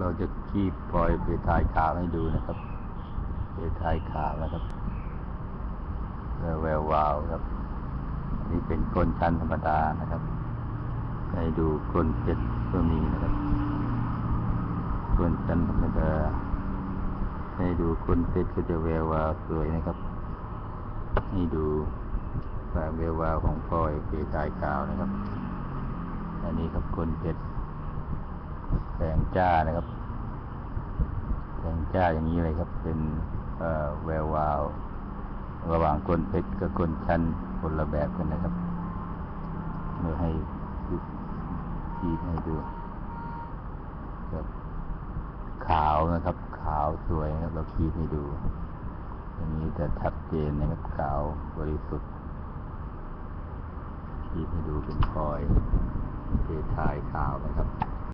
เราจะคีบปล่อยเพทายขาวให้ดูนะครับเพทายขาวนะครับแววแวววาวครับนนี้เป็นก้นชั้นธรรมดานะครับ ให้ดูก้นเพชรก็มีนะครับก้นชั้นธรรมดาให้ดูก้นเพชรก็จะแวววาวสวยนะครับให้ดูความแวววาวของพลอยเพทายขาวนะครับ อันนี้ครับก้นเพชรแสง จ้านะครับแสงจ้าอย่างนี้เลยครับ เป็นแวววาว ระหว่างก้นเพชรกับก้นชั้นคนละแบบกันนะครับเมื่อให้ดูทีให้ดูครับขาวนะครับ ขาวสวยนะครับ เราคีบให้ดูอย่างนี้จะชัดเจนนะครับขาวบริสุทธิ์คีบให้ดูเป็นพลอยเพทายขาวนะครับ